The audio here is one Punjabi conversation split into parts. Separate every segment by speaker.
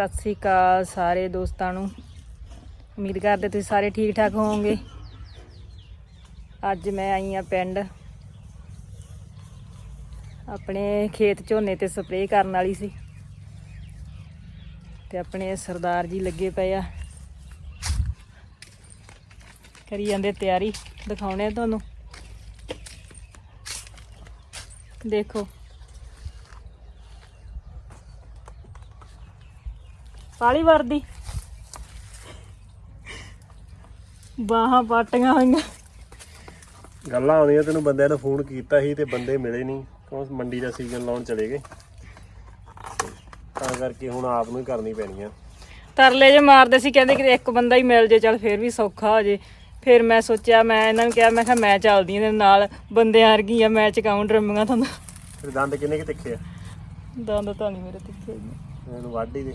Speaker 1: ਸਤਿ ਸ੍ਰੀ ਅਕਾਲ ਸਾਰੇ ਦੋਸਤਾਂ ਨੂੰ। ਉਮੀਦ ਕਰਦੇ ਤੁਸੀਂ ਸਾਰੇ ਠੀਕ ਠਾਕ ਹੋਵੋਗੇ। ਅੱਜ ਮੈਂ ਆਈ ਆ ਪਿੰਡ। ਆਪਣੇ ਖੇਤ ਝੋਨੇ ਤੇ ਸਪਰੇਅ ਕਰਨ ਵਾਲੀ ਸੀ। ਤੇ ਆਪਣੇ ਸਰਦਾਰ ਜੀ ਲੱਗੇ ਪਏ ਆ। ਕਰੀ ਜਾਂਦੇ ਤਿਆਰੀ। ਦਿਖਾਉਣੇ ਆ ਤੁਹਾਨੂੰ। ਦੇਖੋ। ਪਾਲੀ ਵਰਦੀ। ਬਾਹਾਂ ਪਾਟੀਆਂ ਹੋਈਆਂ।
Speaker 2: ਗੱਲਾਂ ਆਉਂਦੀਆਂ ਤੈਨੂੰ ਬੰਦਿਆਂ ਨੇ ਫੋਨ ਕੀਤਾ ਸੀ ਤੇ ਬੰਦੇ ਮਿਲੇ ਨਹੀਂ ਕਿਉਂ? ਮੰਡੀ ਦਾ ਸੀਜ਼ਨ ਲਾਉਣ ਚਲੇ ਗਏ। ਤਾਂ ਕਰਕੇ ਹੁਣ ਆਪ ਨੂੰ ਹੀ ਕਰਨੀ ਪੈਣੀ ਆ।
Speaker 1: ਤਰਲੇ ਜੇ ਮਾਰਦੇ ਸੀ ਕਹਿੰਦੇ ਕਿ ਇੱਕ ਬੰਦਾ ਹੀ ਮਿਲ ਜੇ ਚੱਲ ਫੇਰ ਵੀ ਸੌਖਾ ਹੋ ਜੇ। ਫਿਰ ਮੈਂ ਸੋਚਿਆ ਮੈਂ ਇਹਨਾਂ ਨੂੰ ਕਿਹਾ ਮੈਂ ਕਿਹਾ ਮੈਂ ਚੱਲਦੀ ਇਹਦੇ ਨਾਲ। ਬੰਦਿਆਂ ਵਰਗੀ ਆ ਮੈਂ ਚਕਾਉਂ ਡਰਮੀਆਂ ਤੁਹਾਨੂੰ।
Speaker 2: ਫਿਰ ਦੰਦ ਕਿੰਨੇ ਕਿ ਤਿੱਖੇ ਆ?
Speaker 1: ਦੰਦ ਤਾਂ ਨਹੀਂ ਮੇਰੇ ਤਿੱਖੇ।
Speaker 2: ਇਹਨੂੰ ਵਾਢੀ ਦੇ।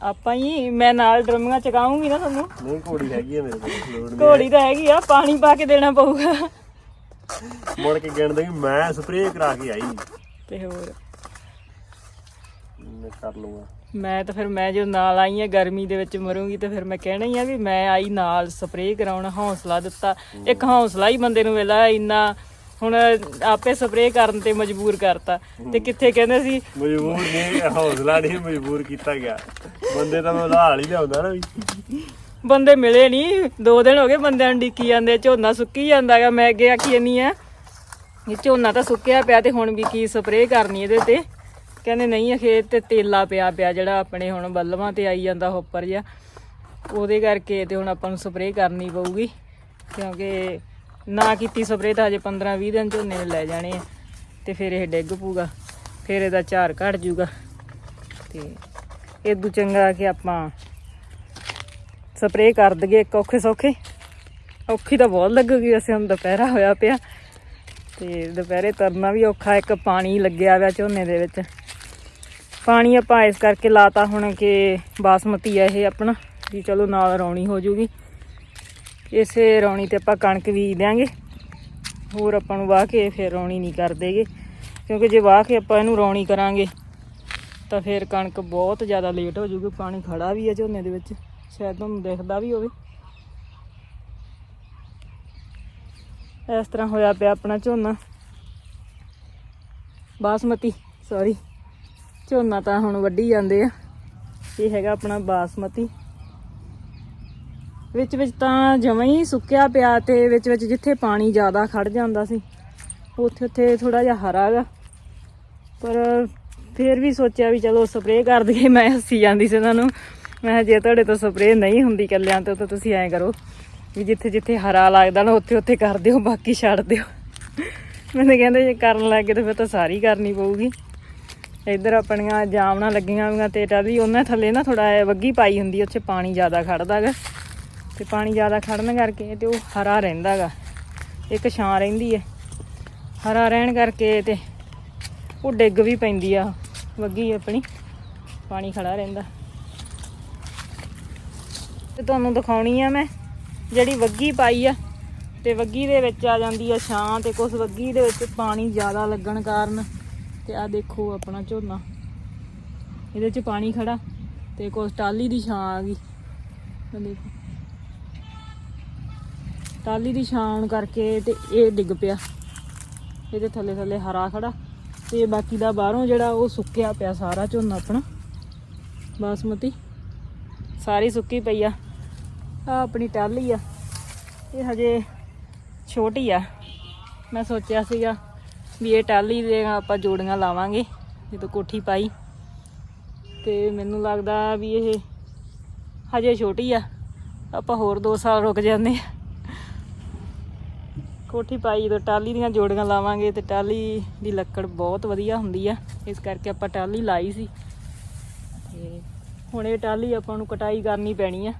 Speaker 1: ਆਪਾਂ ਹੀ ਮੈਂ ਨਾਲ ਡਰਮੀਆਂ ਚਕਾਉਂਗੀ ਨਾ ਤੁਹਾਨੂੰ।
Speaker 2: ਨਹੀਂ ਘੋੜੀ ਹੈਗੀ ਹੈ ਮੇਰੇ ਕੋਲ ਲੋੜ ਨਹੀਂ
Speaker 1: ਘੋੜੀ ਤਾਂ ਹੈਗੀ ਆ ਪਾਣੀ ਪਾ ਕੇ ਦੇਣਾ ਪਊਗਾ।
Speaker 2: ਮੁੜ ਕੇ ਗਿਣਦੇ ਕਿ ਮੈਂ ਸਪਰੇਅ ਕਰਾ ਕੇ ਆਈ।
Speaker 1: ਤੇ ਹੋਰ?
Speaker 2: ਮੈਂ ਕਰ ਲੂੰਗਾ
Speaker 1: ਮੈਂ ਤਾਂ ਫਿਰ ਮੈਂ ਜੋ ਨਾਲ ਆਈ ਆ ਗਰਮੀ ਦੇ ਵਿੱਚ ਮਰੂੰਗੀ ਤੇ ਫਿਰ ਮੈਂ ਕਹਿਣਾ ਹੀ ਆ ਵੀ ਮੈਂ ਆਈ ਨਾਲ ਸਪਰੇਅ ਕਰਾਉਣ ਹੌਸਲਾ ਦਿੱਤਾ। ਇੱਕ ਹੌਸਲਾ ਹੀ ਬੰਦੇ ਨੂੰ ਵੇਲਾ ਇੰਨਾ ਹੁਣ ਆਪੇ ਸਪਰੇਅ ਕਰਨ ਤੇ ਮਜਬੂਰ ਕਰਤਾ। ਤੇ ਕਿੱਥੇ ਕਹਿੰਦੇ ਸੀ?
Speaker 2: ਮਜਬੂਰ ਨਹੀਂ ਹੌਸਲਾ ਨਹੀਂ ਮਜਬੂਰ ਕੀਤਾ ਗਿਆ। ਬੰਦੇ ਤਾਂ ਮੈਂ ਉਧਾਲ ਹੀ ਲਿਆਉਂਦਾ ਨਾ ਵੀ।
Speaker 1: ਬੰਦੇ ਮਿਲੇ ਨਹੀਂ ਦੋ ਦਿਨ ਹੋ ਗਏ ਬੰਦਿਆਂ ਨੂੰ ਡਿੱਕੀ ਜਾਂਦੇ ਝੋਨਾ ਸੁੱਕੀ ਜਾਂਦਾਗਾ ਮੈਂ ਅੱਗੇ ਆਖੀ ਨਹੀਂ ਆ। ਇਹ ਝੋਨਾ ਤਾਂ ਸੁੱਕਿਆ ਪਿਆ ਤੇ ਹੁਣ ਵੀ ਕੀ ਸਪਰੇਅ ਕਰਨੀ ਇਹਦੇ ਤੇ। ਕਹਿੰਦੇ ਨਹੀਂ ਖੇਤ ਤੇ ਤੇਲਾ ਪਿਆ ਪਿਆ ਜਿਹੜਾ ਆਪਣੇ ਹੁਣ ਬੱਲਵਾਂ ਤੇ ਆਈ ਜਾਂਦਾ ਉੱਪਰ ਜਿਹਾ। ਉਹਦੇ ਕਰਕੇ ਤੇ ਹੁਣ ਆਪਾਂ ਨੂੰ ਸਪਰੇਅ ਕਰਨੀ ਪਊਗੀ। ਕਿਉਂਕਿ ਨਾ ਕੀਤੀ ਸਪਰੇਅ ਤਾਂ ਹਜੇ 15 20 ਦਿਨ ਝੋਨੇ ਨੂੰ ਲੈ ਜਾਣੇ ਆ। ਤੇ ਫਿਰ ਇਹ ਡਿੱਗ ਪੂਗਾ ਫਿਰ ਇਹਦਾ ਝਾਰ ਘਟ ਜੂਗਾ ਤੇ ਇਦੋਂ ਚੰਗਾ ਕਿ ਆਪਾਂ ਸਪਰੇਅ ਕਰ ਦਈਏ ਇੱਕ ਔਖੇ ਸੌਖੇ। ਔਖੀ ਤਾਂ ਬਹੁਤ ਲੱਗੂਗੀ ਵੈਸੇ, ਹੁਣ ਦੁਪਹਿਰਾ ਹੋਇਆ ਪਿਆ। ਤੇ ਦੁਪਹਿਰੇ ਤਰਨਾ ਵੀ ਔਖਾ, ਇੱਕ ਪਾਣੀ ਲੱਗਿਆ ਹੋਇਆ ਝੋਨੇ ਦੇ ਵਿੱਚ। ਪਾਣੀ ਆਪਾਂ ਇਸ ਕਰਕੇ ਲਾਤਾ ਹੁਣ ਕਿ ਬਾਸਮਤੀ ਆ ਇਹ ਆਪਣਾ, ਵੀ ਚਲੋ ਨਾਲ ਰੌਣੀ ਹੋ ਜੂਗੀ ਇਸੇ ਰੌਣੀ ਤੇ ਆਪਾਂ ਕਣਕ ਬੀਜ ਦਿਆਂਗੇ। ਹੋਰ ਆਪਾਂ ਨੂੰ ਵਾਹ ਕੇ ਫਿਰ ਰੌਣੀ ਨਹੀਂ ਕਰ ਦੇਗੇ। ਕਿਉਂਕਿ ਜੇ ਵਾਹ ਕੇ ਆਪਾਂ ਇਹਨੂੰ ਰੌਣੀ ਕਰਾਂਗੇ, ਤਾਂ ਫਿਰ ਕਣਕ ਬਹੁਤ ਜ਼ਿਆਦਾ ਲੇਟ ਹੋ ਜੂਗੀ ਪਾਣੀ ਖੜਾ ਵੀ ਹੈ ਝੋਨੇ ਦੇ ਵਿੱਚ, ਸ਼ਾਇਦ ਤੁਹਾਨੂੰ ਦਿਖਦਾ ਵੀ ਹੋਵੇ। ਇਸ ਤਰ੍ਹਾਂ ਹੋਇਆ ਪਿਆ ਆਪਣਾ ਝੋਨਾ। ਬਾਸਮਤੀ ਸੌਰੀ ਝੋਨਾ ਤਾਂ ਹੁਣ ਵੱਢੀ ਜਾਂਦੇ ਆ। ਇਹ ਹੈਗਾ ਆਪਣਾ ਬਾਸਮਤੀ। ਵਿੱਚ ਵਿੱਚ ਤਾਂ ਜਮਾਂ ਹੀ ਸੁੱਕਿਆ ਪਿਆ ਤੇ ਵਿੱਚ ਵਿੱਚ ਜਿੱਥੇ ਪਾਣੀ ਜ਼ਿਆਦਾ ਖੜ ਜਾਂਦਾ ਸੀ, ਉੱਥੇ ਉੱਥੇ ਥੋੜਾ ਜਿਹਾ ਹਰਾ ਗਾ। ਪਰ ਫਿਰ ਵੀ ਸੋਚਿਆ ਵੀ ਚਲੋ ਸਪਰੇਅ ਕਰ ਦਈਏ, ਮੈਂ ਹੱਸੀ ਜਾਂਦੀ ਸੀ ਉਹਨਾਂ ਨੂੰ। ਮੈਂ ਕਿਹਾ ਜੇ ਤੁਹਾਡੇ ਤੋਂ ਸਪਰੇਅ ਨਹੀਂ ਹੁੰਦੀ ਕੱਲਿਆਂ ਤੋਂ ਤਾਂ ਤੁਸੀਂ ਐਂ ਕਰੋ ਵੀ ਜਿੱਥੇ ਜਿੱਥੇ ਹਰਾ ਲੱਗਦਾ ਨਾ, ਉੱਥੇ ਉੱਥੇ ਕਰ ਦਿਓ, ਬਾਕੀ ਛੱਡ ਦਿਓ। ਮੈਨੂੰ ਕਹਿੰਦੇ ਜੇ ਕਰਨ ਲੱਗੇ ਤਾਂ ਫਿਰ ਤਾਂ ਸਾਰੀ ਕਰਨੀ ਪਊਗੀ। ਇੱਧਰ ਆਪਣੀਆਂ ਜਾਮਣਾ ਲੱਗੀਆਂ ਹੋਈਆਂ ਤੇ ਟਾਲੀ ਉਹਨਾਂ ਥੱਲੇ ਨਾ ਥੋੜਾ ਵੱਗੀ ਪਾਈ ਹੁੰਦੀ ਉੱਥੇ ਪਾਣੀ ਜ਼ਿਆਦਾ ਖੜਦਾਗਾ ਤੇ ਪਾਣੀ ਜ਼ਿਆਦਾ ਖੜਨ ਕਰਕੇ ਤੇ ਉਹ ਹਰਾ ਰਹਿੰਦਾਗਾ ਇੱਕ ਛਾਂ ਰਹਿੰਦੀ ਹੈ ਹਰਾ ਰਹਿਣ ਕਰਕੇ ਤੇ ਉਹ ਡਿੱਗ ਵੀ ਪੈਂਦੀ ਆ, ਵੱਗੀ ਆਪਣੀ। ਪਾਣੀ ਖੜਾ ਰਹਿੰਦਾ। ਤੇ ਤੁਹਾਨੂੰ ਦਿਖਾਉਣੀ ਆ ਮੈਂ, ਜਿਹੜੀ ਵੱਗੀ ਪਾਈ ਆ। ਤੇ ਵੱਗੀ ਦੇ ਵਿੱਚ ਆ ਜਾਂਦੀ ਆ ਛਾਂ ਤੇ ਕੁਝ ਵੱਗੀ ਦੇ ਵਿੱਚ ਪਾਣੀ ਜ਼ਿਆਦਾ ਲੱਗਣ ਕਾਰਨ ਤੇ ਆ ਦੇਖੋ ਆਪਣਾ ਝੋਨਾ। ਇਹਦੇ 'ਚ ਪਾਣੀ ਖੜਾ ਤੇ ਕੁਝ ਟਾਲੀ ਦੀ ਛਾਂ ਆ ਗਈ। ਦੇਖੋ। ਟਾਲੀ ਦੀ ਛਾਂ ਕਰਕੇ ਤੇ ਇਹ ਡਿੱਗ ਪਿਆ। ਇਹਦੇ ਥੱਲੇ ਥੱਲੇ ਹਰਾ ਖੜਾ। ਤੇ ਬਾਕੀ ਦਾ ਬਾਹਰੋਂ ਜਿਹੜਾ ਉਹ ਸੁੱਕਿਆ ਪਿਆ ਸਾਰਾ ਝੋਨਾ ਆਪਣਾ। ਬਾਸਮਤੀ। ਸਾਰੀ ਸੁੱਕੀ ਪਈ ਆ। ਆ ਆਪਣੀ ਟਾਲੀ ਆ। ਇਹ ਹਜੇ ਛੋਟੀ ਆ। ਮੈਂ ਸੋਚਿਆ ਸੀਗਾ ਵੀ ਇਹ ਟਾਲੀ ਦੇ ਆਪਾਂ ਜੋੜੀਆਂ ਲਾਵਾਂਗੇ ਜਦੋਂ ਕੋਠੀ ਪਾਈ। ਤੇ ਮੈਨੂੰ ਲੱਗਦਾ ਵੀ ਇਹ ਹਜੇ ਛੋਟੀ ਆ। ਆਪਾਂ ਹੋਰ 2 ਸਾਲ ਰੁਕ ਜਾਂਦੇ ਆ। ਕੋਠੀ ਪਾਈ ਜਦੋਂ ਟਾਲੀ ਦੀਆਂ ਜੋੜੀਆਂ ਲਾਵਾਂਗੇ ਤੇ ਟਾਲੀ ਦੀ ਲੱਕੜ ਬਹੁਤ ਵਧੀਆ ਹੁੰਦੀ ਆ। ਇਸ ਕਰਕੇ ਆਪਾਂ ਟਾਲੀ ਲਾਈ ਸੀ। ਤੇ ਹੁਣ ਇਹ ਟਾਲੀ ਆਪਾਂ ਨੂੰ ਕਟਾਈ ਕਰਨੀ ਪੈਣੀ ਆ।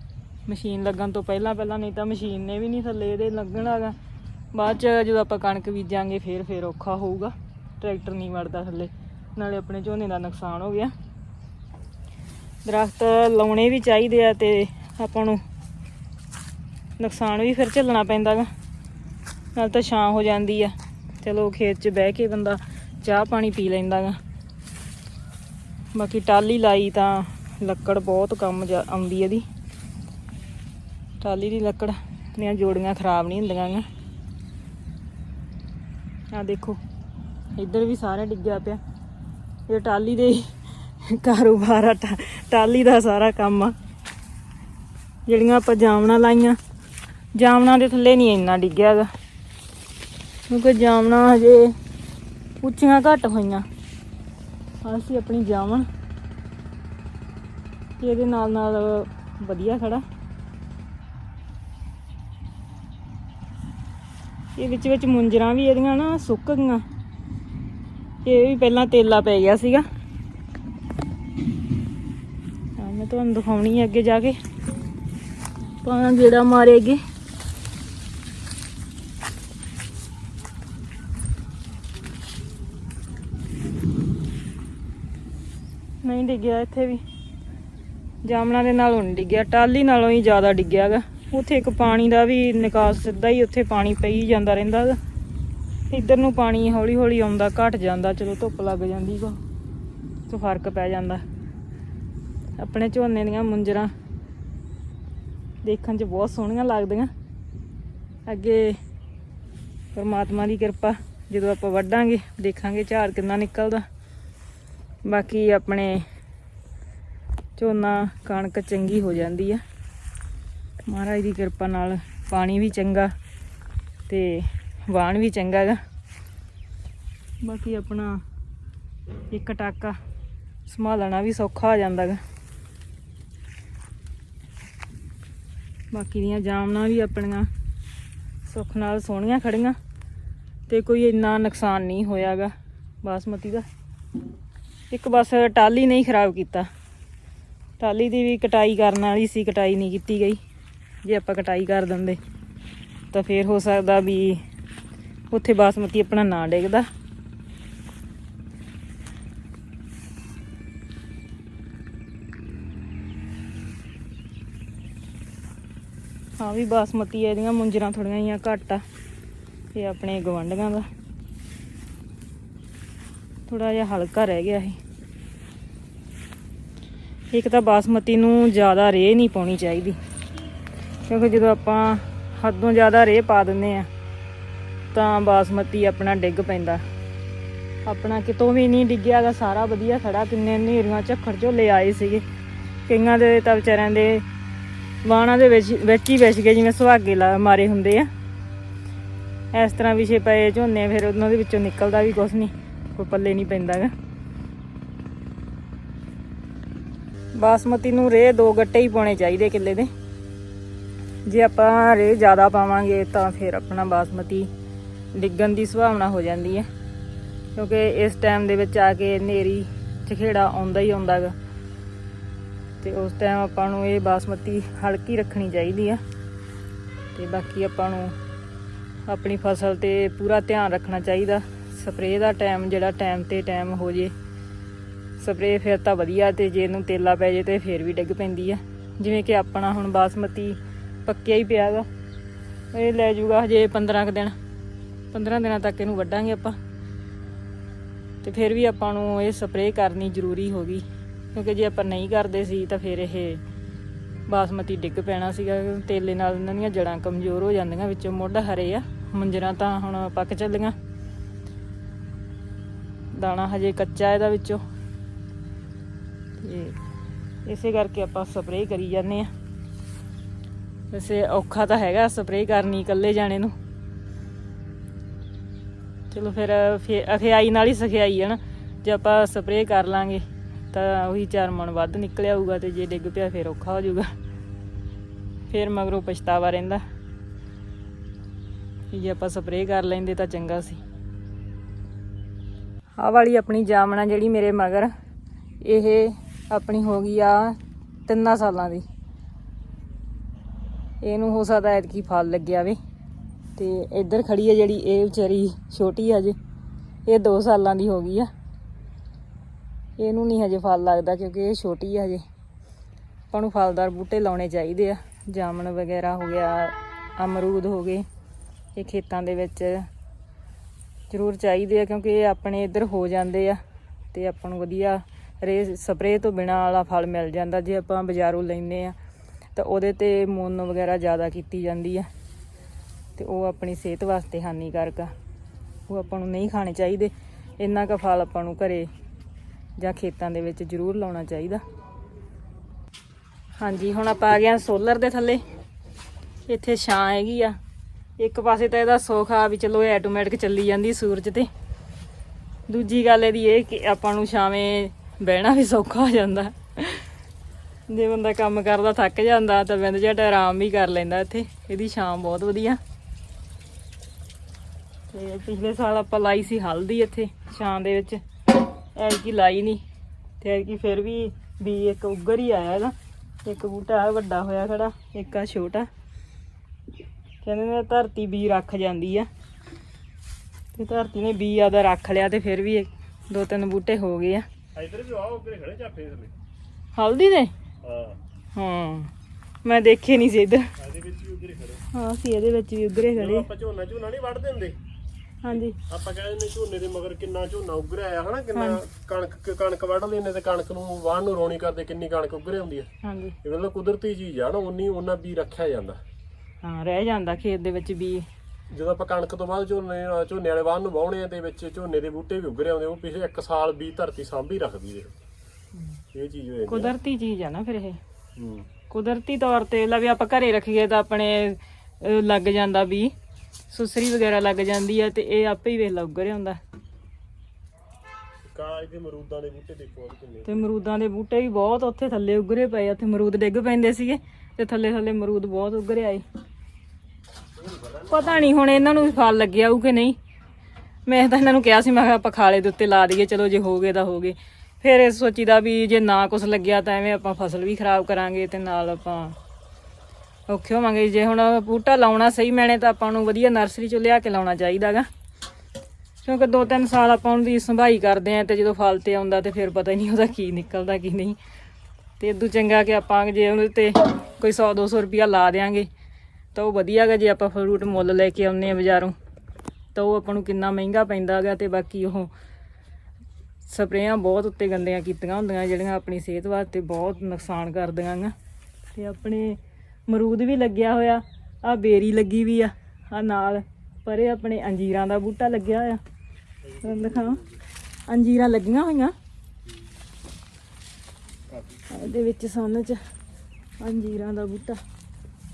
Speaker 1: ਮਸ਼ੀਨ ਲੱਗਣ ਤੋਂ ਪਹਿਲਾਂ ਪਹਿਲਾਂ ਨਹੀਂ ਤਾਂ ਮਸ਼ੀਨ ਨੇ ਵੀ ਨਹੀਂ ਥੱਲੇ ਇਹਦੇ ਲੱਗਣਾਗਾ ਬਾਅਦ ਚ ਜਦੋਂ ਆਪਾਂ ਕਣਕ ਬੀਜਾਂਗੇ ਫੇਰ ਫੇਰ ਔਖਾ ਹੋਊਗਾ। ਟਰੈਕਟਰ ਨਹੀਂ ਵੜਦਾ ਥੱਲੇ। ਨਾਲੇ ਆਪਣੇ ਝੋਨੇ ਦਾ ਨੁਕਸਾਨ ਹੋ ਗਿਆ। ਦਰਖਤ ਲਾਉਣੇ ਵੀ ਚਾਹੀਦੇ ਆ ਤੇ ਆਪਾਂ ਨੂੰ ਨੁਕਸਾਨ ਵੀ ਫਿਰ ਝੱਲਣਾ ਪੈਂਦਾਗਾ ਨਾਲ ਤਾਂ ਛਾਂ ਹੋ ਜਾਂਦੀ ਆ। ਚਲੋ ਖੇਤ 'ਚ ਬਹਿ ਕੇ ਬੰਦਾ ਚਾਹ ਪਾਣੀ ਪੀ ਲੈਂਦਾਗਾ। ਬਾਕੀ ਟਾਲੀ ਲਾਈ ਤਾਂ ਲੱਕੜ ਬਹੁਤ ਕੰਮ ਜਾ- ਆਉਂਦੀ ਇਹਦੀ। ਟਾਲੀ ਦੀ ਲੱਕੜ ਦੀਆਂ ਜੋੜੀਆਂ ਖਰਾਬ ਨਹੀਂ ਹੁੰਦੀਆਂ ਗਾ। ਆ ਦੇਖੋ, ਇੱਧਰ ਵੀ ਸਾਰਾ ਡਿੱਗਿਆ ਪਿਆ। ਇਹ ਟਾਲੀ ਦੇ ਕਾਰੋਬਾਰ ਆ, ਟਾ- ਟਾਲੀ ਦਾ ਸਾਰਾ ਕੰਮ ਆ। ਜਿਹੜੀਆਂ ਆਪਾਂ ਜਾਮਣਾ ਲਾਈਆਂ, ਜਾਮਣਾ ਦੇ ਥੱਲੇ ਨਹੀਂ ਇੰਨਾ ਡਿੱਗਿਆਗਾ ਕਿਉਂਕਿ ਜਾਮਣਾ ਹਜੇ। ਉੱਚੀਆਂ ਘੱਟ ਹੋਈਆਂ। ਆਹ ਆਪਣੀ ਜਾਮਣ ਇਹਦੇ ਨਾਲ ਨਾਲ ਵਧੀਆ ਖੜਾ। ਇਹ ਵਿੱਚ ਵਿੱਚ ਮੁੰਜਰਾਂ ਵੀ ਇਹਦੀਆਂ ਨਾ ਸੁੱਕ ਗਈਆਂ। ਇਹ ਵੀ ਪਹਿਲਾਂ ਤੇਲਾ ਪੈ ਗਿਆ ਸੀਗਾ। ਮੈਂ ਤੁਹਾਨੂੰ ਦਿਖਾਉਣੀ ਹੈ ਅੱਗੇ ਜਾ ਕੇ। ਪਾਣਾ ਜਿਹੜਾ ਮਾਰੇ ਡਿੱਗਿਆ ਇੱਥੇ ਵੀ। ਜਾਮਣਾ ਦੇ ਨਾਲੋਂ ਨਹੀਂ ਡਿੱਗਿਆ। ਟਾਲੀ ਨਾਲੋਂ ਹੀ ਜ਼ਿਆਦਾ ਡਿੱਗਿਆਗਾ। ਉੱਥੇ ਇੱਕ ਪਾਣੀ ਦਾ ਵੀ ਨਿਕਾਸ ਸਿੱਧਾ ਹੀ ਉੱਥੇ ਪਾਣੀ ਪਈ ਜਾਂਦਾ ਰਹਿੰਦਾ ਗਾ ਇੱਧਰ ਨੂੰ ਪਾਣੀ ਹੌਲੀ ਹੌਲੀ ਆਉਂਦਾ, ਘਟ ਜਾਂਦਾ, ਚਲੋ ਧੁੱਪ ਲੱਗ ਜਾਂਦੀ ਕੋ ਤੋਂ ਫ਼ਰਕ ਪੈ ਜਾਂਦਾ। ਆਪਣੇ ਝੋਨੇ ਦੀਆਂ ਮੁੰਜਰਾਂ ਦੇਖਣ 'ਚ ਬਹੁਤ ਸੋਹਣੀਆਂ ਲੱਗਦੀਆਂ। ਅੱਗੇ ਪਰਮਾਤਮਾ ਦੀ ਕਿਰਪਾ, ਜਦੋਂ ਆਪਾਂ ਵੱਢਾਂਗੇ, ਦੇਖਾਂਗੇ ਝਾੜ ਕਿੰਨਾ ਨਿਕਲਦਾ। ਬਾਕੀ ਆਪਣੇ ਝੋਨਾ ਕਣਕ ਚੰਗੀ ਹੋ ਜਾਂਦੀ ਆ। ਮਹਾਰਾਜ ਦੀ ਕਿਰਪਾ ਨਾਲ ਪਾਣੀ ਵੀ ਚੰਗਾ ਤੇ ਵਾਣ ਵੀ ਚੰਗਾ ਗਾ ਬਾਕੀ ਆਪਣਾ ਇੱਕ ਟਾਕਾ ਸੰਭਾਲਣਾ ਵੀ ਸੌਖਾ ਹੋ ਜਾਂਦਾ ਗਾ ਬਾਕੀ ਦੀਆਂ ਜਾਮਨਾਂ ਵੀ ਆਪਣੀਆਂ ਸੁੱਖ ਨਾਲ ਸੋਹਣੀਆਂ ਖੜੀਆਂ ਤੇ ਕੋਈ ਇੰਨਾ ਨੁਕਸਾਨ ਨਹੀਂ ਹੋਇਆਗਾ ਬਾਸਮਤੀ ਦਾ। ਇੱਕ ਬਸ ਟਾਲੀ ਨਹੀਂ ਖਰਾਬ ਕੀਤਾ। ਟਾਲੀ ਦੀ ਵੀ ਕਟਾਈ ਕਰਨ ਵਾਲੀ ਸੀ, ਕਟਾਈ ਨਹੀਂ ਕੀਤੀ ਗਈ। ਜੇ ਆਪਾਂ ਕਟਾਈ ਕਰ ਦਿੰਦੇ, ਤਾਂ ਫੇਰ ਹੋ ਸਕਦਾ ਵੀ ਉੱਥੇ ਬਾਸਮਤੀ ਆਪਣਾ ਨਾ ਡਿੱਗਦਾ। ਹਾਂ ਵੀ ਬਾਸਮਤੀ ਇਹਦੀਆਂ ਮੁੰਜਰਾਂ ਥੋੜੀਆਂ ਜਿਹੀਆਂ ਘੱਟ ਆ ਤੇ ਆਪਣੇ ਗਵੰਡੀਆਂ ਦਾ। ਥੋੜਾ ਜਿਹਾ ਹਲਕਾ ਰਹਿ ਗਿਆ ਇਹ। ਇੱਕ ਤਾਂ ਬਾਸਮਤੀ ਨੂੰ ਜ਼ਿਆਦਾ ਰੇਹ ਨਹੀਂ ਪਾਉਣੀ ਚਾਹੀਦੀ। ਕਿਉਂਕਿ ਜਦੋਂ ਆਪਾਂ ਹੱਦੋਂ ਜ਼ਿਆਦਾ ਰੇਹ ਪਾ ਦਿੰਦੇ ਆ, ਤਾਂ ਬਾਸਮਤੀ ਆਪਣਾ ਡਿੱਗ ਪੈਂਦਾ। ਆਪਣਾ ਕਿਤੋਂ ਵੀ ਨਹੀਂ ਡਿੱਗਿਆਗਾ ਸਾਰਾ ਵਧੀਆ ਖੜਾ। ਕਿੰਨੇ ਹਨੇਰੀਆਂ ਝੱਖੜ ਝੋਲੇ ਆਏ ਸੀਗੇ। ਕਈਆਂ ਦੇ ਤਾਂ ਵਿਚਾਰਿਆਂ ਦੇ ਵਾਣਾ ਦੇ ਵਿੱਚ ਵਿੱਚ ਹੀ ਵਿਛ ਗਏ, ਜਿਵੇਂ ਸੁਹਾਗੇ ਲਾ ਮਾਰੇ ਹੁੰਦੇ ਆ। ਇਸ ਤਰ੍ਹਾਂ ਵਿਛੇ ਪਏ ਝੋਨੇ, ਫਿਰ ਉਹਨਾਂ ਦੇ ਵਿੱਚੋਂ ਨਿਕਲਦਾ ਵੀ ਕੁਝ ਨਹੀਂ। ਕੋਈ ਪੱਲੇ ਨਹੀਂ ਪੈਂਦਾਗਾ। ਬਾਸਮਤੀ ਨੂੰ ਰੇ ਦੋ ਗੱਟੇ ਹੀ ਪਾਉਣੇ ਚਾਹੀਦੇ ਕਿੱਲੇ ਦੇ। ਜੇ ਆਪਾਂ ਰੇ ਜ਼ਿਆਦਾ ਪਾਵਾਂਗੇ ਤਾਂ ਫਿਰ ਆਪਣਾ ਬਾਸਮਤੀ ਡਿੱਗਣ ਦੀ ਸੰਭਾਵਨਾ ਹੋ ਜਾਂਦੀ ਹੈ। ਕਿਉਂਕਿ ਇਸ ਟਾਈਮ ਦੇ ਵਿੱਚ ਆ ਕੇ ਨੇਰੀ ਝਖੇੜਾ ਆਉਂਦਾ ਹੀ ਆਉਂਦਾ ਆਉਂਦਾਗਾ ਤੇ ਉਸ ਟਾਈਮ ਆਪਾਂ ਨੂੰ ਇਹ ਬਾਸਮਤੀ ਹਲਕੀ ਰੱਖਣੀ ਚਾਹੀਦੀ ਆ। ਤੇ ਬਾਕੀ ਆਪਾਂ ਨੂੰ ਆਪਣੀ ਫਸਲ ਤੇ ਪੂਰਾ ਧਿਆਨ ਰੱਖਣਾ ਚਾਹੀਦਾ। ਸਪਰੇਅ ਦਾ ਟਾਈਮ ਜਿਹੜਾ ਟਾਈਮ ਤੇ ਟਾਈਮ ਹੋ ਜੇ। ਸਪਰੇਅ ਫਿਰ ਤਾਂ ਵਧੀਆ ਤੇ ਜੇ ਇਹਨੂੰ ਤੇਲਾ ਪੈ ਜੇ ਤੇ ਫਿਰ ਵੀ ਡਿੱਗ ਪੈਂਦੀ ਆ। ਜਿਵੇਂ ਕਿ ਆਪਣਾ ਹੁਣ ਬਾਸਮਤੀ ਪੱਕਿਆ ਹੀ ਪਿਆਗਾ ਇਹ ਲੈ ਜੂਗਾ ਹਜੇ 15 ਕੁ ਦਿਨ। 15 ਦਿਨਾਂ ਤੱਕ ਇਹਨੂੰ ਵੱਢਾਂਗੇ ਆਪਾਂ। ਤੇ ਫਿਰ ਵੀ ਆਪਾਂ ਨੂੰ ਇਹ ਸਪਰੇਅ ਕਰਨੀ ਜ਼ਰੂਰੀ ਹੋ ਗਈ। ਕਿਉਂਕਿ ਜੇ ਆਪਾਂ ਨਹੀਂ ਕਰਦੇ ਸੀ ਤਾਂ ਫਿਰ ਇਹ ਬਾਸਮਤੀ ਡਿੱਗ ਪੈਣਾ ਸੀਗਾ। ਤੇਲੇ ਨਾਲ ਇਹਨਾਂ ਦੀਆਂ ਜੜਾਂ ਕਮਜ਼ੋਰ ਹੋ ਜਾਂਦੀਆਂ, ਵਿੱਚੋਂ ਮੁੱਢ ਹਰੇ ਆ। ਮੁੰਜਰਾਂ ਤਾਂ ਹੁਣ ਪੱਕ ਚੱਲੀਆਂ। ਦਾਣਾ ਹਜੇ ਕੱਚਾ ਇਹਦਾ ਵਿੱਚੋਂ। ਤੇ ਇਸੇ ਕਰਕੇ ਆਪਾਂ ਸਪਰੇਅ ਕਰੀ ਜਾਂਦੇ ਆ ਵੈਸੇ ਔਖਾ ਤਾਂ ਹੈਗਾ ਸਪਰੇਅ ਕਰਨੀ ਇਕੱਲੇ ਜਾਣੇ ਨੂੰ। ਚਲੋ ਫਿਰ ਫੇ- ਅਖਿਆਈ ਨਾਲ ਹੀ ਸਖਿਆਈ ਹੈ ਨਾ। ਜੇ ਆਪਾਂ ਸਪਰੇਅ ਕਰ ਲਾਂਗੇ, ਤਾਂ ਉਹੀ ਚਾਰ ਮਣ ਵੱਧ ਨਿਕਲ ਆਊਗਾ ਤੇ ਜੇ ਡਿੱਗ ਪਿਆ ਫਿਰ ਔਖਾ ਹੋ ਜਾਊਗਾ। ਫਿਰ ਮਗਰੋਂ ਪਛਤਾਵਾ ਰਹਿੰਦਾ। ਜੇ ਆਪਾਂ ਸਪਰੇਅ ਕਰ ਲੈਂਦੇ ਤਾਂ ਚੰਗਾ ਸੀ। ਆਹ ਵਾਲੀ ਆਪਣੀ ਜਾਮਣਾ ਜਿਹੜੀ ਮੇਰੇ ਮਗਰ, ਇਹ ਆਪਣੀ ਹੋ ਗਈ ਆ ਤਿੰਨਾਂ ਸਾਲਾਂ ਦੀ। ਇਹਨੂੰ ਹੋ ਸਕਦਾ ਐਤਕੀ ਫਲ ਲੱਗਿਆ ਵੇ। ਤੇ ਇੱਧਰ ਖੜੀ ਹੈ ਜਿਹੜੀ ਇਹ ਵਿਚਾਰੀ ਛੋਟੀ ਆ ਜੇ ਇਹ 2 ਸਾਲਾਂ ਦੀ ਹੋ ਗਈ ਆ। ਇਹਨੂੰ ਨਹੀਂ ਹਜੇ ਫਲ ਲੱਗਦਾ ਕਿਉਂਕਿ ਇਹ ਛੋਟੀ ਆ ਹਜੇ। ਆਪਾਂ ਨੂੰ ਫਲਦਾਰ ਬੂਟੇ ਲਾਉਣੇ ਚਾਹੀਦੇ ਆ। ਜਾਮਣ ਵਗੈਰਾ ਹੋ ਗਿਆ, ਅਮਰੂਦ ਹੋ ਗਏ। ਇਹ ਖੇਤਾਂ ਦੇ ਵਿੱਚ ਜ਼ਰੂਰ ਚਾਹੀਦੇ ਆ ਕਿਉਂਕਿ ਇਹ ਆਪਣੇ ਇੱਧਰ ਹੋ ਜਾਂਦੇ ਆ ਤੇ ਆਪਾਂ ਨੂੰ ਵਧੀਆ ਰੇ ਸਪਰੇਅ ਤੋਂ ਬਿਨਾਂ ਵਾਲਾ ਫਲ ਮਿਲ ਜਾਂਦਾ ਜੇ ਆਪਾਂ ਬਾਜ਼ਾਰੋਂ ਲੈਨੇ ਆ। ਤਾਂ ਉਹਦੇ ਤੇ ਮੋਨੋ ਵਗੈਰਾ ਜ਼ਿਆਦਾ ਕੀਤੀ ਜਾਂਦੀ ਆ। ਤੇ ਉਹ ਆਪਣੀ ਸਿਹਤ ਵਾਸਤੇ ਹਾਨੀਕਾਰਕ ਆ। ਉਹ ਆਪਾਂ ਨੂੰ ਨਹੀਂ ਖਾਣੇ ਚਾਹੀਦੇ। ਇੰਨਾ ਕੁ ਫਲ ਆਪਾਂ ਨੂੰ ਘਰੇ ਜਾਂ ਖੇਤਾਂ ਦੇ ਵਿੱਚ ਜ਼ਰੂਰ ਲਾਉਣਾ ਚਾਹੀਦਾ। ਹਾਂਜੀ, ਹੁਣ ਆਪਾਂ ਆ ਗਏ ਹਾਂ ਸੋਲਰ ਦੇ ਥੱਲੇ। ਇੱਥੇ ਛਾਂ ਹੈਗੀ ਆ। ਇੱਕ ਪਾਸੇ ਤਾਂ ਇਹਦਾ ਸੁੱਖ ਆ ਵੀ ਚਲੋ ਇਹ ਆਟੋਮੈਟਿਕ ਚੱਲੀ ਜਾਂਦੀ ਸੂਰਜ ਤੇ। ਦੂਜੀ ਗੱਲ ਇਹਦੀ ਇਹ ਕਿ ਆਪਾਂ ਨੂੰ ਛਾਵੇਂ ਬਹਿਣਾ ਵੀ ਸੌਖਾ ਹੋ ਜਾਂਦਾ। ਜੇ ਬੰਦਾ ਕੰਮ ਕਰਦਾ, ਥੱਕ ਜਾਂਦਾ, ਤਾਂ ਬਿੰਦ ਝਟ ਆਰਾਮ ਵੀ ਕਰ ਲੈਂਦਾ ਇੱਥੇ। ਇਹਦੀ ਛਾਂ ਬਹੁਤ ਵਧੀਆ। ਤੇ ਪਿਛਲੇ ਸਾਲ ਆਪਾਂ ਲਾਈ ਸੀ ਹਲਦੀ ਇੱਥੇ, ਛਾਂ ਦੇ ਵਿੱਚ। ਐਤਕੀ ਲਾਈ ਨਹੀਂ ਤੇ ਐਤਕੀ ਫਿਰ ਵੀ ਵੀ ਇੱਕ ਉੱਗਰ ਹੀ ਆਇਆ ਇਹਦਾ। ਇੱਕ ਬੂਟਾ ਆ ਵੱਡਾ ਹੋਇਆ ਖੜਾ, ਇੱਕ ਆ ਛੋਟਾ। ਕਹਿੰਦੇ ਨੇ ਧਰਤੀ ਬੀ ਰੱਖ ਜਾਂਦੀ ਆ। ਤੇ ਧਰਤੀ ਨੇ ਬੀ ਆਦਾ ਰੱਖ ਲਿਆ ਤੇ ਫਿਰ ਵੀ ਦੋ ਤਿੰਨ ਬੂਟੇ ਹੋ ਗਏ ਆ।
Speaker 2: ਇੱਧਰ ਵੀ ਆਓ ਉੱਗਰੇ ਖੜੇ ਝਾਫੇ ਥੱਲੇ।
Speaker 1: ਹਲਦੀ ਦੇ?
Speaker 2: ਹਾਂ।
Speaker 1: ਹਾਂ ਮੈਂ ਦੇਖੇ ਨਹੀਂ ਸੀ ਇੱਧਰ।
Speaker 2: ਇਹਦੇ ਵਿੱਚ ਵੀ ਉੱਗਰੇ ਖੜੇ।
Speaker 1: ਹਾਂ ਸੀ ਇਹਦੇ ਵਿੱਚ ਵੀ ਉੱਗਰੇ
Speaker 2: ਜਦੋਂ
Speaker 1: ਖੜੇ।
Speaker 2: ਆਪਾਂ ਝੋਨਾ ਝੋਨਾ ਨਹੀਂ ਵੱਢਦੇ ਹੁੰਦੇ
Speaker 1: ਹਾਂਜੀ।
Speaker 2: ਆਪਾਂ ਕਹਿੰਦੇ ਨੇ ਝੋਨੇ ਦੇ ਮਗਰ ਕਿੰਨਾ ਝੋਨਾ ਉੱਗਰਿਆ ਆ ਹਨਾ? ਕਿੰਨਾ ਕਣਕ ਕਣਕ ਵੱਢ ਲੈਂਦੇ ਤੇ ਕਣਕ ਨੂੰ ਵਾਹਣ ਨੂੰ ਰੋਣੀ ਕਰਦੇ ਕਿੰਨੀ ਕਣਕ ਉੱਗਰੇ ਹੁੰਦੀ ਆ।
Speaker 1: ਹਾਂਜੀ।
Speaker 2: ਇਹ ਮਤਲਬ ਕੁਦਰਤੀ ਚੀਜ਼ ਆ ਨਾ ਉਨੀ ਉਹਨਾਂ ਵੀ ਰੱਖਿਆ ਜਾਂਦਾ।
Speaker 1: ਹਾਂ ਰਹਿ ਜਾਂਦਾ ਖੇਤ ਦੇ ਵਿੱਚ ਵੀ
Speaker 2: ਜਦੋਂ ਆਪਾਂ ਕਣਕ ਤੋਂ ਬਾਅਦ ਝੋਨੇ ਝੋਨੇ ਵਾਲੇ ਵਾਹਣ ਨੂੰ ਵਾਹੁਣੇ ਆ ਤੇ ਵਿੱਚ ਝੋਨੇ ਦੇ ਬੂਟੇ ਵੀ ਉੱਗਰੇ ਆਉਂਦੇ ਉਹ ਪਿਛਲੇ 1 ਸਾਲ ਵੀ ਧਰਤੀ ਸਾਂਭੀ ਰੱਖਦੀ ਹੈ ਇਹ ਚੀਜ਼ ਹੋ ਜਾਂਦੀ।
Speaker 1: ਕੁਦਰਤੀ ਚੀਜ਼ ਆ ਨਾ ਫਿਰ ਇਹ।
Speaker 2: ਹੂੰ।
Speaker 1: ਕੁਦਰਤੀ ਤੌਰ ਤੇ ਲਾ ਵੀ ਆਪਾਂ ਘਰੇ ਰੱਖੀਏ ਤਾਂ ਆਪਣੇ ਅਹ, ਲੱਗ ਜਾਂਦਾ ਵੀ ਸੁਸਰੀ ਵਗੈਰਾ ਲੱਗ ਜਾਂਦੀ ਆ ਤੇ ਇਹ ਆਪੇ ਹੀ ਵੇਖ ਲਾ ਉੱਗਰ ਹੁੰਦਾ
Speaker 2: ਕਾ ਇਹਦੇ ਮਰੂਦਾਂ ਦੇ ਬੂਟੇ ਦੇਖੋ ਕਿੰਨੇ
Speaker 1: ਤੇ ਅਮਰੂਦਾਂ ਦੇ ਬੂਟੇ ਵੀ ਬਹੁਤ ਉੱਥੇ ਥੱਲੇ ਉੱਗਰੇ ਪਏ ਆ ਉੱਥੇ ਅਮਰੂਦ ਡਿੱਗ ਪੈਂਦੇ ਸੀਗੇ ਤੇ ਥੱਲੇ ਥੱਲੇ ਅਮਰੂਦ ਬਹੁਤ ਉੱਗਰੇ ਆਏ ਪਤਾ ਨਹੀਂ ਹੁਣ ਇਹਨਾਂ ਨੂੰ ਵੀ ਫਲ ਲੱਗਿਆ ਹੋਊ ਕਿ ਨਹੀਂ। ਮੈਂ ਤਾਂ ਇਹਨਾਂ ਨੂੰ ਕਿਹਾ ਸੀ, ਮੈਂ ਕਿਹਾ ਆਪਾਂ ਖਾਲੇ ਦੇ ਉੱਤੇ ਲਾ ਦਈਏ, ਚਲੋ ਜੇ ਹੋ ਗਏ ਤਾਂ ਹੋ ਗਏ। ਫਿਰ ਇਹ ਸੋਚੀਦਾ ਵੀ ਜੇ ਨਾ ਕੁਝ ਲੱਗਿਆ ਤਾਂ ਐਵੇਂ ਆਪਾਂ ਫਸਲ ਵੀ ਖਰਾਬ ਕਰਾਂਗੇ ਤੇ ਨਾਲ ਆਪਾਂ ਔਖੇ ਹੋਵਾਂਗੇ। ਜੇ ਹੁਣ ਬੂਟਾ ਲਾਉਣਾ ਸਹੀ ਮੈਨੇ ਤਾਂ ਆਪਾਂ ਨੂੰ ਵਧੀਆ ਨਰਸਰੀ ਚੋਂ ਲਿਆ ਕੇ ਲਾਉਣਾ ਚਾਹੀਦਾਗਾ। ਕਿਉਂਕਿ ਦੋ ਤਿੰਨ ਸਾਲ ਆਪਾਂ ਉਹਦੀ ਸੰਭਾਈ ਕਰਦੇ ਆਂ ਤੇ ਜਦੋਂ ਫਲ ਤੇ ਆਉਂਦਾ ਤੇ ਫਿਰ ਪਤਾ ਹੀ ਨਹੀਂ ਉਹਦਾ ਕੀ ਨਿਕਲਦਾ ਕੀ ਨਹੀਂ। ਤੇ ਇਦੋਂ ਚੰਗਾ ਕਿ ਆਪਾਂ ਜੇ ਉਹਦੇ ਤੇ ਕੋਈ 100 200 ਰੁਪਿਆ ਲਾ ਦੇਾਂਗੇ ਤਾਂ ਉਹ ਵਧੀਆਗਾ ਜੇ ਆਪਾਂ ਫਰੂਟ ਮੁੱਲ ਲੈ ਕੇ ਆਉਂਦੇ ਆ ਬਾਜ਼ਾਰੋਂ। ਤਾਂ ਉਹ ਆਪਾਂ ਨੂੰ ਕਿੰਨਾ ਮਹਿੰਗਾ ਪੈਂਦਾਗਾ ਤੇ ਬਾਕੀ ਉਹ ਸਪਰੇਆਂ ਬਹੁਤ ਉੱਤੇ ਗੰਦੀਆਂ ਕੀਤੀਆਂ ਹੁੰਦੀਆਂ, ਜਿਹੜੀਆਂ ਆਪਣੀ ਸਿਹਤ ਵਾਸਤੇ ਬਹੁਤ ਨੁਕਸਾਨ ਕਰਦੀਆਂ ਗਾ। ਤੇ ਆਪਣੇ ਮਰੂਦ ਵੀ ਲੱਗਿਆ ਹੋਇਆ ਆ ਬੇਰੀ ਲੱਗੀ ਵੀ ਆ ਆ ਨਾਲ। ਪਰੇ ਆਪਣੇ ਅੰਜੀਰਾਂ ਦਾ ਬੂਟਾ ਲੱਗਿਆ ਹੋਇਆ। ਤੁਹਾਨੂੰ ਦਿਖਾਵਾਂ। ਅੰਜੀਰਾਂ ਲੱਗੀਆਂ ਹੋਈਆਂ। ਇਹਦੇ ਵਿੱਚ ਸੰਨ ਚ ਅੰਜੀਰਾਂ ਦਾ ਬੂਟਾ।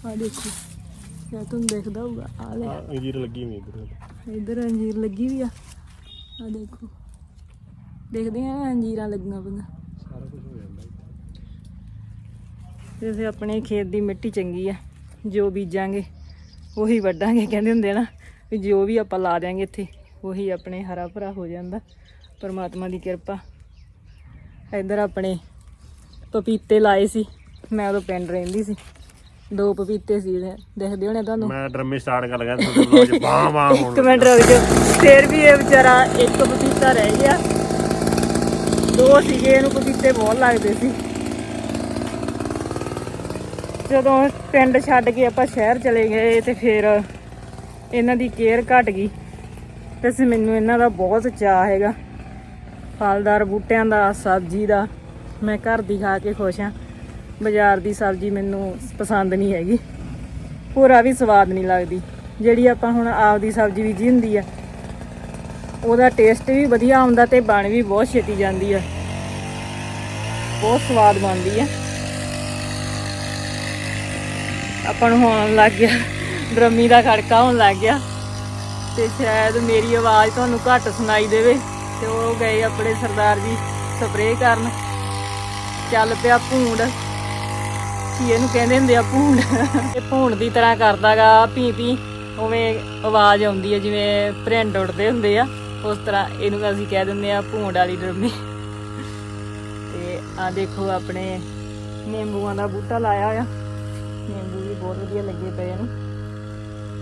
Speaker 1: ਆ ਦੇਖੋ। ਜਾਂ ਤੁਹਾਨੂੰ ਦਿਖਦਾ ਹੋਊਗਾ। ਆ ਲੈ।
Speaker 2: ਆ ਅੰਜੀਰ ਲੱਗੀ ਹੋਈ ਇੱਧਰ
Speaker 1: ਇੱਧਰ ਅੰਜੀਰ ਲੱਗੀ ਵੀ ਆ। ਆ ਦੇਖੋ। ਦੇਖਦੇ ਆ ਅੰਜੀਰਾਂ ਲੱਗੀਆਂ ਪਈਆਂ।
Speaker 2: ਸਾਰਾ ਕੁਝ ਹੋ ਜਾਂਦਾ ਇੱਥੇ।
Speaker 1: ਤੇ ਅਸੀਂ ਆਪਣੇ ਖੇਤ ਦੀ ਮਿੱਟੀ ਚੰਗੀ ਆ। ਜੋ ਬੀਜਾਂਗੇ ਉਹੀ ਵੱਢਾਂਗੇ ਕਹਿੰਦੇ ਹੁੰਦੇ ਨਾ ਵੀ ਜੋ ਵੀ ਆਪਾਂ ਲਾ ਦਿਆਂਗੇ ਇੱਥੇ ਉਹੀ ਆਪਣੇ ਹਰਾ ਭਰਾ ਹੋ ਜਾਂਦਾ। ਪਰਮਾਤਮਾ ਦੀ ਕਿਰਪਾ। ਇੱਧਰ ਆਪਣੇ ਪਪੀਤੇ ਲਾਏ ਸੀ। ਮੈਂ ਉਦੋਂ ਪਿੰਡ ਰਹਿੰਦੀ ਸੀ। ਦੋ ਪਪੀਤੇ ਸੀ ਇਹਦੇ, ਦਿਖਦੇ ਹੋਣੇ ਤੁਹਾਨੂੰ?
Speaker 2: ਮੈਂ ਡਰਮੇ ਸਟਾਰਟ ਕਰ ਲਗਾ ਤੁਹਾਡੇ ਬਲੌਗ 'ਚ ਬਾਹ ਬਾਹ ਹੋਣ
Speaker 1: ਇੱਕ ਮਿੰਟ ਰੁਕ ਜਾਓ। ਫੇਰ ਵੀ ਇਹ ਵਿਚਾਰਾ ਇੱਕ ਪਪੀਤਾ ਰਹਿ ਗਿਆ। ਦੋ ਸੀਗੇ ਇਹਨੂੰ ਪਪੀਤੇ ਬਹੁਤ ਲੱਗਦੇ ਸੀ। ਜਦੋਂ ਪਿੰਡ ਛੱਡ ਕੇ ਆਪਾਂ ਸ਼ਹਿਰ ਚਲੇ ਗਏ ਤੇ ਫਿਰ ਇਹਨਾਂ ਦੀ ਕੇਅਰ ਘਟ ਗਈ। ਤੇ ਮੈਨੂੰ ਇਹਨਾਂ ਦਾ ਬਹੁਤ ਚਾਅ ਹੈਗਾ। ਫਲਦਾਰ ਬੂਟਿਆਂ ਦਾ ਸਬਜ਼ੀ ਦਾ। ਮੈਂ ਘਰ ਦੀ ਖਾ ਕੇ ਖੁਸ਼ ਹਾਂ। ਬਾਜ਼ਾਰ ਦੀ ਸਬਜ਼ੀ ਮੈਨੂੰ ਪਸੰਦ ਨਹੀਂ ਹੈਗੀ। ਪੂਰਾ ਵੀ ਸਵਾਦ ਨਹੀਂ ਲੱਗਦੀ। ਜਿਹੜੀ ਆਪਾਂ ਹੁਣ ਆਪਦੀ ਸਬਜ਼ੀ ਬੀਜੀ ਹੁੰਦੀ ਆ, ਉਹਦਾ ਟੇਸਟ ਵੀ ਵਧੀਆ ਆਉਂਦਾ ਤੇ ਬਣ ਵੀ ਬਹੁਤ ਛੇਤੀ ਜਾਂਦੀ ਆ। ਬਹੁਤ ਸਵਾਦ ਬਣਦੀ ਆ। ਆਪਾਂ ਨੂੰ ਹੋਣ ਲੱਗ ਗਿਆ, ਡਰਮੀ ਦਾ ਖੜਕਾ ਹੋਣ ਲੱਗ ਗਿਆ। ਤੇ ਸ਼ਾਇਦ ਮੇਰੀ ਆਵਾਜ਼ ਤੁਹਾਨੂੰ ਘੱਟ ਸੁਣਾਈ ਦੇਵੇ ਤੇ ਉਹ ਗਏ ਆਪਣੇ ਸਰਦਾਰ ਜੀ ਸਪਰੇਅ ਕਰਨ। ਚੱਲ ਪਿਆ ਭੂੰਡ। ਕੀ ਇਹਨੂੰ ਕਹਿੰਦੇ ਹੁੰਦੇ ਆ ਭੂੰਡ ਇਹ ਭੂੰਡ ਦੀ ਤਰ੍ਹਾਂ ਕਰਦਾਗਾ ਪੀ ਪੀ ਉਵੇਂ ਆਵਾਜ਼ ਆਉਂਦੀ ਹੈ ਜਿਵੇਂ ਭਰਿੰਡ ਉੱਡਦੇ ਹੁੰਦੇ ਆ। ਉਸ ਤਰ੍ਹਾਂ ਇਹਨੂੰ ਅਸੀਂ ਕਹਿ ਦਿੰਦੇ ਆ ਭੂੰਡ ਵਾਲੀ ਡਰਮੀ। ਤੇ ਆ ਦੇਖੋ ਆਪਣੇ ਨਿੰਬੂਆਂ ਦਾ ਬੂਟਾ ਲਾਇਆ ਹੋਇਆ। ਨਿੰਬੂ ਵੀ ਬਹੁਤ ਵਧੀਆ ਲੱਗੇ ਪਏ ਇਹਨੂੰ।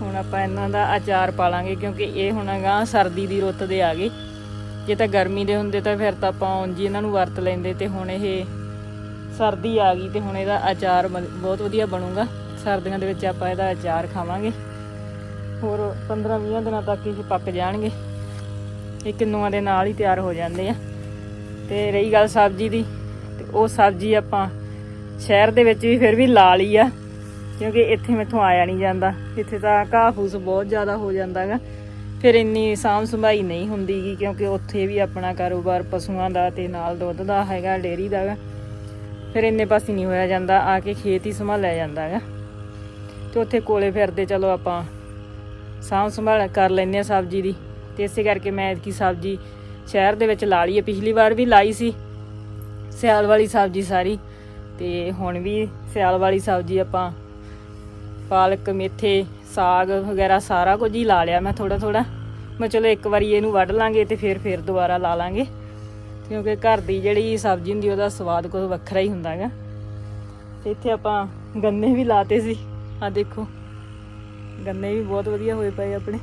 Speaker 1: ਹੁਣ ਆਪਾਂ ਇਹਨਾਂ ਦਾ ਅਚਾਰ ਪਾ ਲਾਂਗੇ ਕਿਉਂਕਿ ਇਹ ਹੁਣ ਗਾ ਸਰਦੀ ਦੀ ਰੁੱਤ ਦੇ ਆ ਗਏ। ਜੇ ਤਾਂ ਗਰਮੀ ਦੇ ਹੁੰਦੇ ਤਾਂ ਫਿਰ ਤਾਂ ਆਪਾਂ ਉਂਝ ਹੀ ਇਹਨਾਂ ਨੂੰ ਵਰਤ ਲੈਂਦੇ ਤੇ ਹੁਣ ਇਹ ਸਰਦੀ ਆ ਗਈ ਤੇ ਹੁਣ ਇਹਦਾ ਅਚਾਰ ਬਣ- ਬਹੁਤ ਵਧੀਆ ਬਣੂਗਾ। ਸਰਦੀਆਂ ਦੇ ਵਿੱਚ ਆਪਾਂ ਇਹਦਾ ਅਚਾਰ ਖਾਵਾਂਗੇ। ਹੋਰ 15-20 ਦਿਨਾਂ ਤੱਕ ਇਹ ਪੱਕ ਜਾਣਗੇ। ਇਹ ਕਿੰਨੂਆਂ ਦੇ ਨਾਲ ਹੀ ਤਿਆਰ ਹੋ ਜਾਂਦੇ ਆ। ਤੇ ਰਹੀ ਗੱਲ ਸਬਜ਼ੀ ਦੀ, ਤੇ ਉਹ ਸਬਜ਼ੀ ਆਪਾਂ ਸ਼ਹਿਰ ਦੇ ਵਿੱਚ ਵੀ ਫਿਰ ਵੀ ਲਾ ਲਈ ਆ, ਕਿਉਂਕਿ ਇੱਥੇ ਮੈਥੋਂ ਆਇਆ ਨਹੀਂ ਜਾਂਦਾ। ਇੱਥੇ ਤਾਂ ਘਾਹ ਫੂਸ ਬਹੁਤ ਜ਼ਿਆਦਾ ਹੋ ਜਾਂਦਾਗਾ। ਫਿਰ ਇੰਨੀ ਸਾਂਭ ਸੰਭਾਈ ਨਹੀਂ ਹੁੰਦੀਗੀ ਕਿਉਂਕਿ ਉੱਥੇ ਵੀ ਆਪਣਾ ਕਾਰੋਬਾਰ ਪਸ਼ੂਆਂ ਦਾ ਤੇ ਨਾਲ ਦੁੱਧ ਦਾ ਹੈਗਾ, ਡੇਅਰੀ ਦਾ ਫਿਰ ਇੰਨੇ ਪਾਸੇ ਨਹੀਂ ਹੋਇਆ ਜਾਂਦਾ, ਆ ਕੇ ਖੇਤ ਹੀ ਸੰਭਾਲਿਆ ਜਾਂਦਾ ਹੈਗਾ। ਤੇ ਉੱਥੇ ਕੋਲੇ ਫਿਰਦੇ, ਚਲੋ ਆਪਾਂ ਸਾਂਭ ਸੰਭਾਲ ਕਰ ਲੈਂਦੇ ਆ ਸਬਜ਼ੀ ਦੀ। ਤੇ ਇਸੇ ਕਰਕੇ ਮੈਂ ਕੀ ਸਬਜ਼ੀ ਸ਼ਹਿਰ ਦੇ ਵਿੱਚ ਲਾ ਲਈ ਹੈ। ਪਿਛਲੀ ਵਾਰ ਵੀ ਲਾਈ ਸੀ, ਸਿਆਲ ਵਾਲੀ ਸਬਜ਼ੀ ਸਾਰੀ। ਤੇ ਹੁਣ ਵੀ ਸਿਆਲ ਵਾਲੀ ਸਬਜ਼ੀ ਆਪਾਂ ਪਾਲਕ, ਮੇਥੇ, ਸਾਗ ਵਗੈਰਾ ਸਾਰਾ ਕੁਝ ਹੀ ਲਾ ਲਿਆ ਮੈਂ ਥੋੜਾ ਥੋੜਾ ਮੈਂ ਚਲੋ ਇੱਕ ਵਾਰੀ ਇਹਨੂੰ ਵੱਢ ਲਾਂਗੇ ਤੇ ਫਿਰ ਫਿਰ ਦੁਬਾਰਾ ਲਾ ਲਾਂਗੇ। ਕਿਉਂਕਿ ਘਰ ਦੀ ਜਿਹੜੀ ਸਬਜ਼ੀ ਹੁੰਦੀ, ਉਹਦਾ ਸਵਾਦ ਕੁਝ ਵੱਖਰਾ ਹੀ ਹੁੰਦਾ ਹੈਗਾ। ਤੇ ਇੱਥੇ ਆਪਾਂ ਗੰਨੇ ਵੀ ਲਾਤੇ ਸੀ। ਆ ਦੇਖੋ, ਗੰਨੇ ਵੀ ਬਹੁਤ ਵਧੀਆ ਹੋਏ ਪਏ ਆਪਣੇ।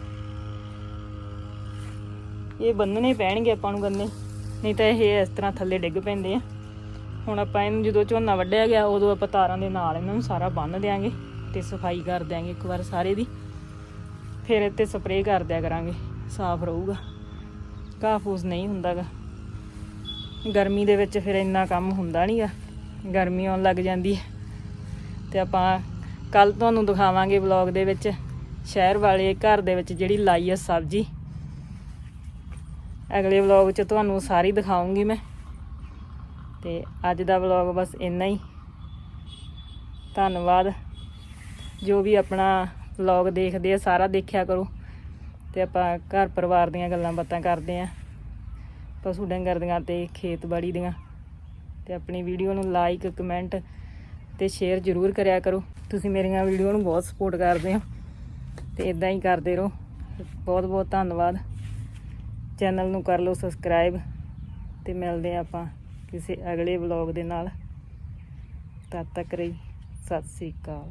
Speaker 1: ਇਹ ਬੰਨਣੇ ਪੈਣਗੇ ਆਪਾਂ ਨੂੰ ਗੰਨੇ, ਨਹੀਂ ਤਾਂ ਇਹ ਇਸ ਤਰ੍ਹਾਂ ਥੱਲੇ ਡਿੱਗ ਪੈਂਦੇ ਆ। ਹੁਣ ਆਪਾਂ ਇਹਨੂੰ ਜਦੋਂ ਝੋਨਾ ਵੱਢਿਆ ਗਿਆ, ਉਦੋਂ ਆਪਾਂ ਤਾਰਾਂ ਦੇ ਨਾਲ ਇਹਨਾਂ ਨੂੰ ਸਾਰਾ ਬੰਨ ਦਿਆਂਗੇ ਤੇ ਸਫ਼ਾਈ ਕਰ ਦਿਆਂਗੇ ਇੱਕ ਵਾਰ ਸਾਰੇ ਦੀ। ਫਿਰ ਇੱਥੇ ਸਪਰੇਅ ਕਰ ਦਿਆ ਕਰਾਂਗੇ, ਸਾਫ਼ ਰਹੂਗਾ। ਘਾਹ ਫੂਸ ਨਹੀਂ ਹੁੰਦਾਗਾ। ਗਰਮੀ ਦੇ ਵਿੱਚ ਫਿਰ ਇੰਨਾ ਕੰਮ ਹੁੰਦਾ ਨਹੀਂਗਾ ਗਰਮੀ ਆਉਣ ਲੱਗ ਜਾਂਦੀ ਹੈ ਤੇ ਆਪਾਂ ਕੱਲ ਤੁਹਾਨੂੰ ਦਿਖਾਵਾਂਗੇ ਵਲੌਗ ਦੇ ਵਿੱਚ, ਸ਼ਹਿਰ ਵਾਲੇ ਘਰ ਦੇ ਵਿੱਚ ਜਿਹੜੀ ਲਾਈ ਹੈ ਸਬਜ਼ੀ। ਅਗਲੇ ਵਲੌਗ 'ਚ ਤੁਹਾਨੂੰ ਸਾਰੀ ਦਿਖਾਉਂਗੀ ਮੈਂ। ਤੇ ਅੱਜ ਦਾ ਵਲੌਗ ਬਸ ਇੰਨਾ ਹੀ। ਧੰਨਵਾਦ। ਜੋ ਵੀ ਆਪਣਾ ਵਲੌਗ ਦੇਖਦੇ ਆ, ਸਾਰਾ ਦੇਖਿਆ ਕਰੋ। ਤੇ ਆਪਾਂ ਘਰ ਪਰਿਵਾਰ ਦੀਆਂ ਗੱਲਾਂ ਬਾਤਾਂ ਕਰਦੇ ਆ। ਪਸ਼ੂ ਡੰਗਰ ਦੀਆਂ ਤੇ ਖੇਤਬਾੜੀ ਦੀਆਂ। ਤੇ ਆਪਣੀ ਵੀਡੀਓ ਨੂੰ ਲਾਈਕ ਕਮੈਂਟ ਤੇ ਸ਼ੇਅਰ ਜ਼ਰੂਰ ਕਰਿਆ ਕਰੋ। ਤੁਸੀਂ ਮੇਰੀਆਂ ਵੀਡੀਓ ਨੂੰ ਬਹੁਤ ਸਪੋਰਟ ਕਰਦੇ ਹੋ। ਤੇ ਇਦਾਂ ਹੀ ਕਰਦੇ ਰਹੋ। ਬਹੁਤ ਬਹੁਤ ਧੰਨਵਾਦ। ਚੈਨਲ ਨੂੰ ਕਰ ਲਓ ਸਬਸਕ੍ਰਾਈਬ ਤੇ ਮਿਲਦੇ ਹਾਂ ਆਪਾਂ ਕਿਸੇ ਅਗਲੇ ਵਲੌਗ ਦੇ ਨਾਲ। ਤਦ ਤੱਕ ਰਹੀ ਸਤਿ ਸ੍ਰੀ ਅਕਾਲ।